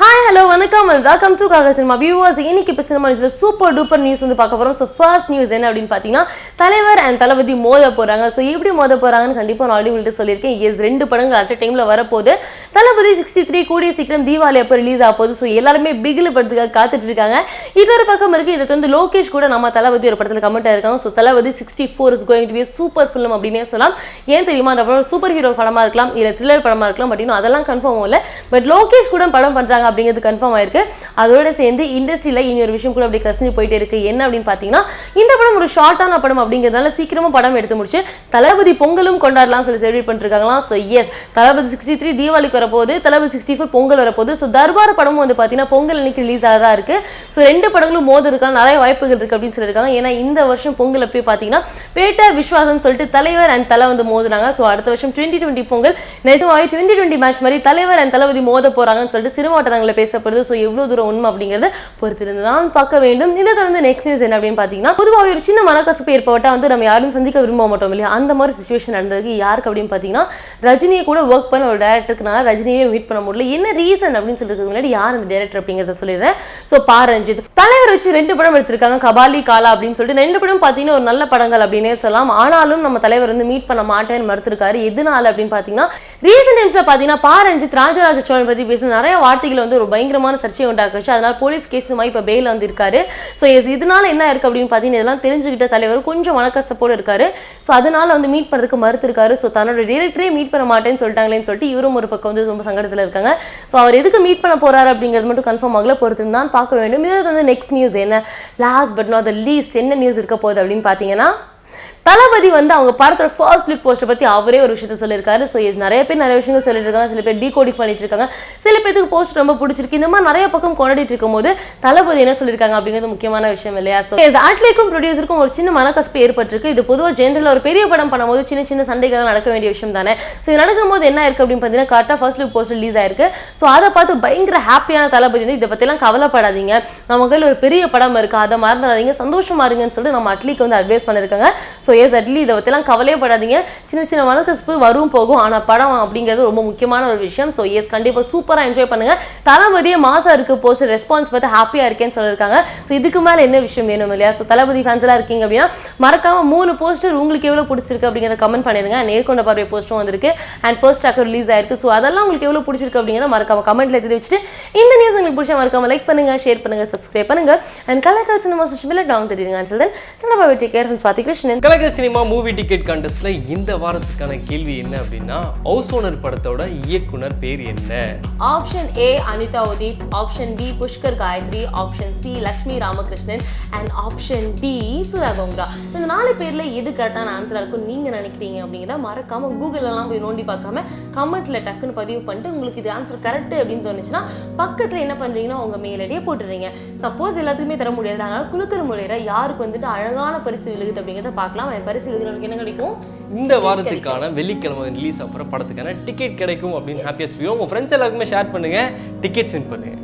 hi hello வணக்கம் and welcome to காக cinema viewers இன்னைக்கு இப்போ சினிமா நியூஸில் சூப்பர் டூப்பர் நியூஸ் வந்து பார்க்க போகிறோம் ஸோ ஃபர்ஸ்ட் நியூஸ் என்ன அப்படின்னு பார்த்தீங்கன்னா தலைவர் அண்ட் தளபதி மோத போகிறாங்க ஸோ எப்படி மோத போகிறாங்கன்னு கண்டிப்பாக நான் ஆல்ரெடி சொல்லியிருக்கேன். எஸ் ரெண்டு படங்கள் அட் டைமில் வரப்போகுது. தளபதி சிக்ஸ்டி த்ரீ கூடிய சீக்கிரம் தீபாவளி அப்போ ரிலீஸ் ஆக போகுது. ஸோ எல்லாருமே பிகில் படத்துக்காக காத்துட்டு இருக்காங்க. இன்னொரு பக்கம் இருக்குது இதை வந்து லோகேஷ் கூட நம்ம தளபதி ஒரு படத்தில் கமெண்ட் இருக்காங்க. So Thalapathy sixty four is going to be super film அப்படின்னே சொல்லலாம். ஏன் தெரியுமா அந்த படம் சூப்பர் ஹீரோ படமாக இருக்கலாம் இல்லை த்ரில்லர் படமாக இருக்கலாம் பட் இன்னும் அதெல்லாம் கன்ஃபார்ம் இல்லை பட் லோகேஷ் கூட படம் பண்ணுறாங்க அப்படிங்கிறது கன்ஃபார்ம் ஆயிருக்கு. அதோட சேர்ந்து இண்டஸ்ட்ரியில் இனி ஒரு விஷயம் கூட அப்படி கசிஞ்சு போயிட்டே இருக்கு. என்ன அப்படின்னு பார்த்தீங்கன்னா இந்த படம் ஒரு ஷார்ட்டான படம் அப்படிங்கிறதுனால சீக்கிரமா படம் எடுத்து முடிச்சு தளபதி பொங்கலும் கொண்டாடலாம் சொல்லி celebrate பண்ணிருக்காங்களாம். So yes Thalapathy sixty three தீபாவளிக்கு வரப்போது தளபதி சிக்ஸ்டி ஃபோர் பொங்கல் வரப்போகுது. ஸோ தர்பார் படமும் வந்து பார்த்தீங்கன்னா பொங்கல் அன்னைக்கு ரிலீஸ் ஆகதா இருக்கு. ஸோ ரெண்டு படங்களும் மோதுறதுக்கான நிறைய வாய்ப்புகள் இருக்கு அப்படின்னு சொல்லியிருக்காங்க. ஏன்னா இந்த வருஷம் பொங்கல் அப்பயே பார்த்தீங்கன்னா பேட்டா விஸ்வாசம் சொல்லிட்டு தலைவர் அண்ட் தலை வந்து மோதுனாங்க. ஸோ அடுத்த வருஷம் டுவெண்ட்டி டுவெண்ட்டி பொங்கல் நிஜமாவே டுவெண்ட்டி டுவெண்ட்டி மேட்ச் மாதிரி தலைவர் அண்ட் தளபதி மோத போறாங்கன்னு சொல்லிட்டு சினிமாட்டரங்களில் பேசப்படுது. ஸோ எவ்வளோ தூரம் உண்மை அப்படிங்கிறத பொறுத்திருந்து தான் பார்க்க வேண்டும். இதை தொடர்ந்து நெக்ஸ்ட் நியூஸ் என்ன அப்படின்னு பார்த்தீங்கன்னா பொதுவாக ஒரு சின்ன மனக்கசப்பு ஏற்பட்டால் வந்து நம்ம யாரும் சந்திக்க விரும்ப மாட்டோம் இல்லையா? அந்த மாதிரி சுச்சுவேஷன் நடந்ததுக்கு யாருக்கு அப்படின்னு பார்த்தீங்கன்னா ரஜினியை கூட ஒர்க் பண்ண ஒரு டேரக்டருக்குனால ரஜினியே மீட் பண்ண முடியல. என்ன ரீசன் அப்படின்னு சொல்லிருக்கு முன்னாடி யார் அந்த டேரக்டர் அப்படிங்கிறத சொல்லிடுறேன். ஸோ பா ரஞ்சித் தலைவர் வச்சு ரெண்டு படம் எடுத்திருக்காங்க. கபாலி காலா அப்படின்னு சொல்லிட்டு ரெண்டு படம் பார்த்தீங்கன்னா ஒரு நல்ல படங்கள் அப்படின்னே சொல்லலாம். ஆனாலும் நம்ம தலைவர் வந்து மீட் பண்ண மாட்டேன்னு மறுத்திருக்காரு. எதனால அப்படின்னு பார்த்தீங்கன்னா ரீசன்ட் டைம்ஸில் பார்த்தீங்கன்னா பாரஞ்சித் ராஜராஜ சோழன் பற்றி பேசின நிறைய வார்த்தைகள் வந்து ஒரு பயங்கரமான சர்ச்சையை உண்டாக்குச்சு. அதனால் போலீஸ் கேஸுமா இப்போ பெயில் வந்து இருக்காரு ஸோ இதனால என்ன இருக்குது அப்படின்னு பார்த்தீங்கன்னா இதெல்லாம் தெரிஞ்சுக்கிட்ட தலைவர் கொஞ்சம் மனக்கசப்போடு இருக்காரு. ஸோ அதனால வந்து மீட் பண்ணுறதுக்கு மறுத்துருக்காரு. ஸோ தன்னோட டேரக்டரே மீட் பண்ண மாட்டேன்னு சொல்லிட்டாங்களேன்னு சொல்லிட்டு இவரும் ஒரு பக்கம் வந்து ரொம்ப சங்கடத்தில் இருக்காங்க. ஸோ அவர் எதுக்கு மீட் பண்ண போறாரு அப்படிங்கிறது மட்டும் கன்ஃபார்ம் ஆகல. பொறுத்து தான் பார்க்க வேண்டும். இது வந்து நெக்ஸ்ட் நியூஸ் என்ன? Last but not the least என்ன நியூஸ் இருக்க போகுது அப்படின்னு பார்த்தீங்கன்னா தளபதி வந்து அவங்க படத்தோட ஃபர்ஸ்ட் லுக் போஸ்டர் பற்றி அவரே ஒரு விஷயத்த சொல்லியிருக்காரு. ஸோ எஸ் நிறைய பேர் நிறைய விஷயங்கள் சொல்லிட்டு இருக்காங்க சில பேர் டீகோடிங் பண்ணிட்டு இருக்காங்க. சில பேருக்கு போஸ்ட் ரொம்ப பிடிச்சிருக்கு. இந்த மாதிரி நிறைய பக்கம் கொண்டாடிட்டு இருக்கும் போது தளபதி என்ன சொல்லியிருக்காங்க அப்படிங்கிறது முக்கியமான விஷயம் இல்லையா? ஸோ எஸ் ஆட்லேக்கும் ப்ரொடியூசருக்கும் ஒரு சின்ன மனக்கசப்பு ஏற்பட்டிருக்கு. இது பொதுவாக ஜென்ரலாக ஒரு பெரிய படம் பண்ணும்போது சின்ன சின்ன சண்டைகள் நடக்க வேண்டிய விஷயம் தானே? ஸோ இது நடக்கும்போது என்ன இருக்குது அப்படின்னு பார்த்தீங்கன்னா கரெக்டாக ஃபர்ஸ்ட் லுக் போஸ்டர் ரிலீஸ் ஆயிருக்கு. ஸோ அதை பார்த்து பயங்கர ஹாப்பியான தளபதி வந்து இதை பற்றிலாம் கவலைப்படாதீங்க. நம்ம கையில் ஒரு பெரிய படம் இருக்குது அதை மறந்துடாதீங்க. சந்தோஷமா இருங்கன்னு சொல்லிட்டு நம்ம அட்லிக்கு வந்து அட்வைஸ் பண்ணியிருக்காங்க. ஸோ எஸ் அட்லி இதை பற்றிலாம் கவலையப்படாதீங்க. சின்ன சின்ன மனக்கசப்பு வரும் போகும். ஆனால் படம் அப்படிங்கிறது ரொம்ப முக்கியமான ஒரு விஷயம். ஸோ எஸ் கண்டிப்பாக சூப்பராக என்ஜாய் பண்ணுங்க. தளபதியே மாசம் இருக்கு போஸ்ட் ரெஸ்பான்ஸ் பார்த்து ஹாப்பியாக இருக்கேன்னு சொல்லியிருக்காங்க. ஸோ இதுக்கு மேலே என்ன விஷயம் வேணும் இல்லையா? ஸோ தளபதி ஃபேன்ஸ் எல்லாம் இருக்கீங்க அப்படின்னா மறக்காம மூணு போஸ்டர் உங்களுக்கு எவ்வளோ பிடிச்சிருக்கு அப்படிங்கிறத கமெண்ட் பண்ணிடுங்க. நேர்கொண்ட பார்வை போஸ்ட்டும் வந்திருக்கு. அண்ட் ஃபர்ஸ்ட் டாக்கர் ரிலீஸ் ஆயிருக்கு. ஸோ அதெல்லாம் உங்களுக்கு எவ்வளோ பிடிச்சிருக்கு அப்படிங்கிறத மறக்காம கமெண்ட்ல தெரிவிச்சுட்டு இந்த நியூஸ் உங்களுக்கு பிடிச்சா மறக்காம லைக் பண்ணுங்க ஷேர் பண்ணுங்க சப்ஸ்கிரைப் பண்ணுங்க. அண்ட் கலக்கல் சினிமா சுஷ்மில டவுன் தெரியுங்க சொல்லுங்க சின்ன Baba take care Swathi Krishnan Kalakkal cinema movie ticket கான்டெஸ்ட்ல இந்த வாரத்துக்கான கேள்வி என்ன அப்படின்னா ஹவுஸ் ஓனர் படத்தோட இயக்குனர் பேர் என்ன? Option A Anitha Udeep option B Pushkar Gayathri option C Lakshmi Ramakrishnan and option D Sudha Kongara இந்த நாலு பேர்ல எது கரெக்டான ஆன்சரா இருக்கும் நீங்க நினைக்கிறீங்க அப்படிங்கிறத மறக்காம கூகுள் எல்லாம் போய் நோண்டி பார்க்காம கமெண்ட்ல டக்குன்னு பதிவு பண்ணிட்டு உங்களுக்கு இது ஆன்சர் கரெக்ட் அப்படின்னு தோணுச்சுன்னா பக்கத்துல என்ன பண்றீங்கன்னா உங்க மெயில் ஐடியை போட்டுறீங்க சப்போஸ் எல்லாத்துக்குமே தர முடியாது. அதனால குழுக்கிற முறையில யாருக்கு வந்துட்டு அழகான பரிசு விழுகுது அப்படிங்கிறத பார்க்கலாம். அந்த பரிசு விழுகிறவங்களுக்கு என்ன கிடைக்கும்? இந்த வாரத்துக்கான வெள்ளிக்கிழமை ரிலீஸ் ஆகிற படத்துக்கான டிக்கெட் கிடைக்கும் அப்படின்னு ஹாப்பியாக சொல்லுவோம் உங்கள் ஃப்ரெண்ட்ஸ் எல்லாருக்குமே ஷேர் பண்ணுங்க. டிக்கெட்ஸ் வின் பண்ணுங்க.